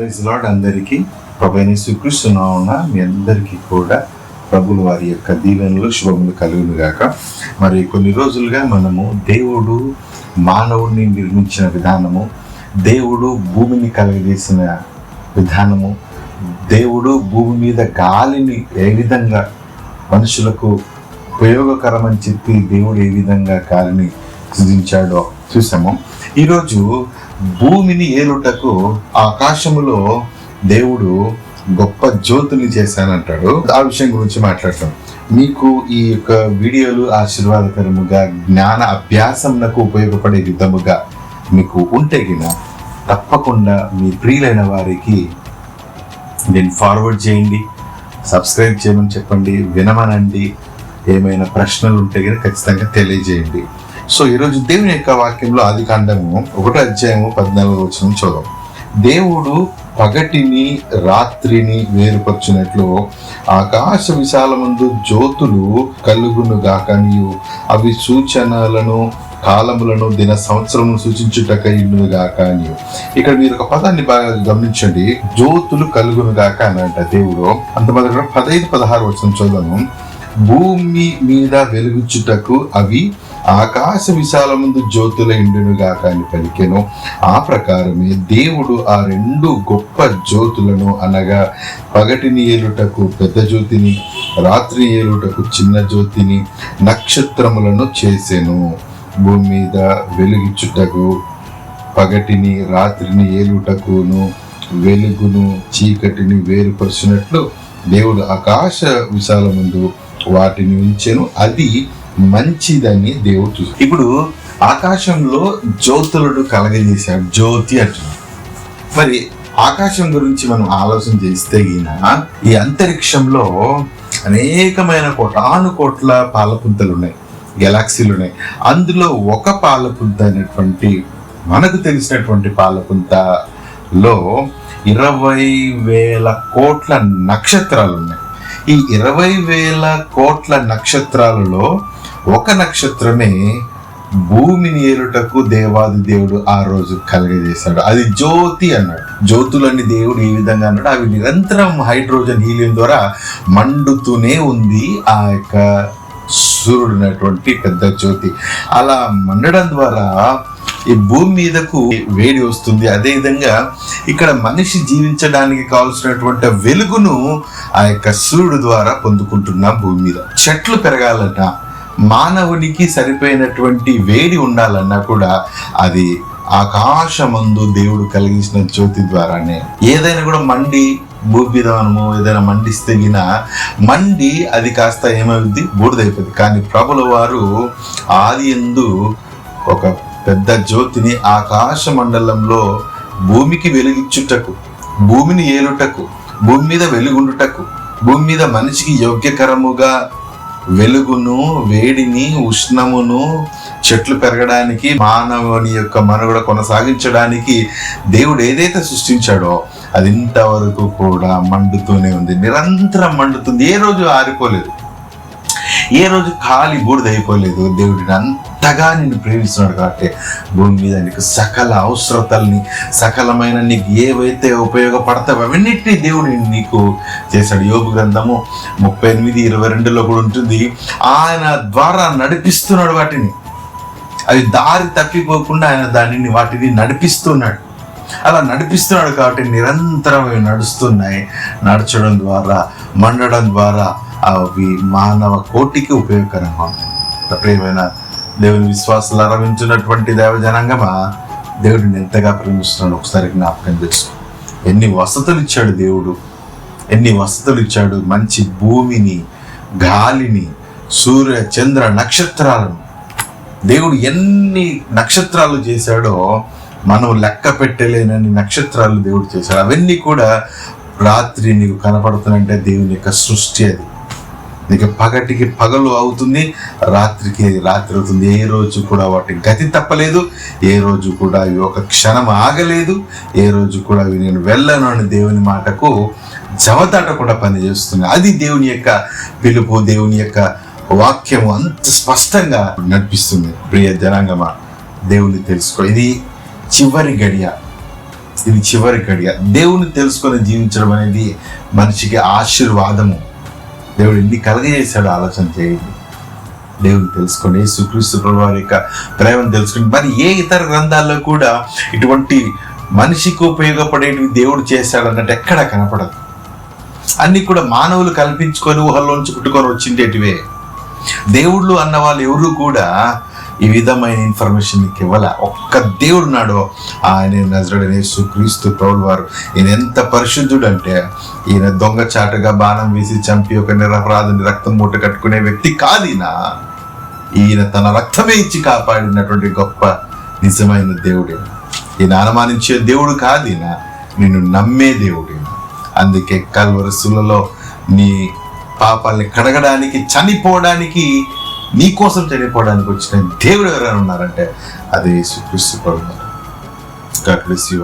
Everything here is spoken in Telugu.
ప్రైజ్ లాడ్ అందరికీ. ప్రభుని శ్రీకృష్ణున్న మీ అందరికీ కూడా ప్రభులు వారి యొక్క దీవెనలు శుభములు కలుగును గాక. మరి కొన్ని రోజులుగా మనము దేవుడు మానవుడిని నిర్మించిన విధానము దేవుడు భూమిని కలగజేసిన విధానము దేవుడు భూమి మీద గాలిని ఏ విధంగా మనుషులకు ఉపయోగకరమని చెప్పి దేవుడు ఏ విధంగా గాలిని సృజించాడో చూసాము. ఈరోజు భూమిని ఏలుటకు ఆకాశములో దేవుడు గొప్ప జ్యోతుని చేశానంటాడు. ఆ విషయం గురించి మాట్లాడతాం. మీకు ఈ యొక్క వీడియోలు ఆశీర్వాదకరముగా జ్ఞాన అభ్యాసంకు ఉపయోగపడే విధముగా మీకు ఉంటే గిన తప్పకుండా మీ ప్రియులైన వారికి దీన్ని ఫార్వర్డ్ చేయండి సబ్స్క్రైబ్ చేయమని చెప్పండి వినమనండి. ఏమైనా ప్రశ్నలు ఉంటే కనుక ఖచ్చితంగా తెలియజేయండి. సో ఈరోజు దేవుని యొక్క వాక్యంలో ఆది కాండము ఒకటో అధ్యాయము పద్నాలుగు వచ్చిన చూద్దాం. దేవుడు పగటిని రాత్రిని వేరుపరచినట్లు ఆకాశ విశాలమందు జ్యోతులు కలుగును గాకనియు. అవి సూచనలను కాలములను దిన సంవత్సరము సూచించుటక ఇన్ను గాక ఇక్కడ మీరు ఒక పదాన్ని బాగా గమనించండి. జ్యోతులు కలుగును గాక అని అంట దేవుడు. అంత మొదట పదహైదు పదహారు వచ్చిన చూద్దాము. భూమి మీద వెలుగుచుటకు అవి ఆకాశ విశాలముందు జ్యోతుల ఇండునుగాక అని పలికెను. ఆ ప్రకారమే దేవుడు ఆ రెండు గొప్ప జ్యోతులను అనగా పగటిని ఏలుటకు పెద్ద జ్యోతిని రాత్రి ఏలుటకు చిన్న జ్యోతిని నక్షత్రములను చేసెను. భూమి మీద వెలుగిచ్చుటకు పగటిని రాత్రిని ఏలుటకును వెలుగును చీకటిని వేరుపరిచినట్లు దేవుడు ఆకాశ విశాలముందు వాటిని ఉంచెను. అది మంచిదని దేవుడు చూసి ఇప్పుడు ఆకాశంలో జ్యోతులను కలగజేశాడు. జ్యోతి అంటున్నాడు. మరి ఆకాశం గురించి మనం ఆలోచన చేస్తే ఈయన ఈ అంతరిక్షంలో అనేకమైన కోటాను కోట్ల పాలపుంతలు ఉన్నాయి గెలాక్సీలు ఉన్నాయి. అందులో ఒక పాలపుంత అనేటువంటి మనకు తెలిసినటువంటి పాలపుంతలో ఇరవై వేల కోట్ల నక్షత్రాలు ఉన్నాయి ఈ ఇరవై వేల కోట్ల నక్షత్రాలలో ఒక నక్షత్రమే భూమిని ఏలుటకు దేవాది దేవుడు ఆ రోజు కలగజేశాడు. అది జ్యోతి అన్నాడు. జ్యోతులని దేవుడు ఈ విధంగా అన్నాడు అవి నిరంతరం హైడ్రోజన్ హీలియం ద్వారా మండుతూనే ఉంది ఆ యొక్క సూర్యుడు పెద్ద జ్యోతి. అలా మండడం ద్వారా ఈ భూమి మీదకు వేడి వస్తుంది. అదే విధంగా ఇక్కడ మనిషి జీవించడానికి కావాల్సినటువంటి వెలుగును ఆ యొక్క సూర్యుడు ద్వారా పొందుకుంటున్నాం భూమి మీద. చెట్లు పెరగాలన్నా మానవుడికి సరిపోయినటువంటి వేడి ఉండాలన్నా కూడా అది ఆకాశమందు దేవుడు కలిగించిన జ్యోతి ద్వారానే. ఏదైనా కూడా మండి భూమి ఏదైనా మండిస్తే గిన మండి అది కాస్త ఏమవుద్ది? బూడిదైపోద్ది. కానీ ప్రభుల వారు ఆది ఎందు ఒక పెద్ద జ్యోతిని ఆకాశ మండలంలో భూమికి వెలిగించుటకు భూమిని ఏలుటకు భూమి మీద వెలుగుండుటకు భూమి మీద మనిషికి యోగ్యకరముగా వెలుగును వేడిని ఉష్ణమును చెట్లు పెరగడానికి మానవుని యొక్క మనుగడ కొనసాగించడానికి దేవుడు ఏదైతే సృష్టించాడో అది ఇంతవరకు కూడా మండుతూనే ఉంది. నిరంతరం మండుతుంది. ఏ రోజు ఆరిపోలేదు. ఏ రోజు ఖాళీ బూడిద అయిపోలేదు. దేవుడిని అంతగా నిన్ను ప్రేమిస్తున్నాడు కాబట్టి భూమి మీద నీకు సకల అవసరతల్ని సకలమైన నీకు ఏవైతే ఉపయోగపడతావో అవన్నిటినీ దేవుడు నీకు చేశాడు. యోగు గ్రంథము ముప్పై ఎనిమిది ఇరవై రెండులో కూడా ఉంటుంది. ఆయన ద్వారా నడిపిస్తున్నాడు వాటిని. అవి దారి తప్పిపోకుండా ఆయన దానిని వాటిని నడిపిస్తున్నాడు. అలా నడిపిస్తున్నాడు కాబట్టి నిరంతరం నడుస్తున్నాయి. నడచడం ద్వారా మండడం ద్వారా అవి మానవ కోటికి ఉపయోగకరంగా ఉంటాయి ప్రియమైన దేవుని విశ్వాసాలు అరవించినటువంటి దేవ జనాంగమా దేవుడిని ఎంతగా ప్రేమిస్తున్నాడు ఒకసారి జ్ఞాపకం చేసుకో ఎన్ని వసతులు ఇచ్చాడు దేవుడు. ఎన్ని వసతులు ఇచ్చాడు మంచి భూమిని గాలిని సూర్య చంద్ర నక్షత్రాలను. దేవుడు ఎన్ని నక్షత్రాలు చేశాడో మనం లెక్క పెట్టలేనని నక్షత్రాలు దేవుడు చేశాడు. అవన్నీ కూడా రాత్రి నీకు కనపడుతుందంటే దేవుని యొక్క సృష్టి అది. నీకు పగటికి పగలు అవుతుంది రాత్రికి రాత్రి అవుతుంది. ఏ రోజు కూడా వాటి గతి తప్పలేదు ఏ రోజు కూడా అవి ఒక క్షణం ఆగలేదు ఏ రోజు కూడా అవి నేను వెళ్ళను అని దేవుని మాటకు జవదాటకుండా పనిచేస్తుంది అది దేవుని యొక్క పిలుపు దేవుని యొక్క వాక్యము అంత స్పష్టంగా నడిపిస్తుంది. ప్రియ జనాంగమా దేవుని తెలుసుకో. ఇది చివరి గడియ. ఇది చివరి గడియ. దేవుని తెలుసుకొని జీవించడం అనేది మనిషికి ఆశీర్వాదము. దేవుడు ఎన్ని కలగజేశాడో ఆలోచన చేయండి. దేవుని తెలుసుకొని సుక్రీస్తు వారి యొక్క ప్రేమను తెలుసుకొని మరి ఏ ఇతర గ్రంథాల్లో కూడా ఇటువంటి మనిషికి ఉపయోగపడేటివి దేవుడు చేశాడు అన్నట్టు ఎక్కడా కనపడదు. అన్నీ కూడా మానవులు కల్పించుకొని ఊహల్లోంచి పుట్టుకొని వచ్చిండేటివే. దేవుళ్ళు అన్న వాళ్ళు ఎవరు కూడా ఈ విధమైన ఇన్ఫర్మేషన్ నీకు ఇవ్వాల? ఒక్క దేవుడు నాడు ఆయన నజరుడనే సుక్రీస్తు ప్రభుడు వారు. ఈయన ఎంత పరిశుద్ధుడు అంటే ఈయన దొంగచాటుగా బాణం వేసి చంపి ఒక నిరపరాధిని రక్తం మూట కట్టుకునే వ్యక్తి కాదు ఈయన. ఈయన తన రక్తమే ఇచ్చి కాపాడినటువంటి గొప్ప నిజమైన దేవుడే ఈయన. అనుమానించే దేవుడు కాదు ఈయన. నిన్ను నమ్మే దేవుడే అందుకే కల్వరసులలో నీ పాపాల్ని కడగడానికి చనిపోవడానికి నీకోసం చనిపోవడానికి వచ్చిన దేవుడు ఎవరైనా ఉన్నారంటే అది యేసుక్రీస్తు ప్రభు గాడ్ బ్లెస్ యు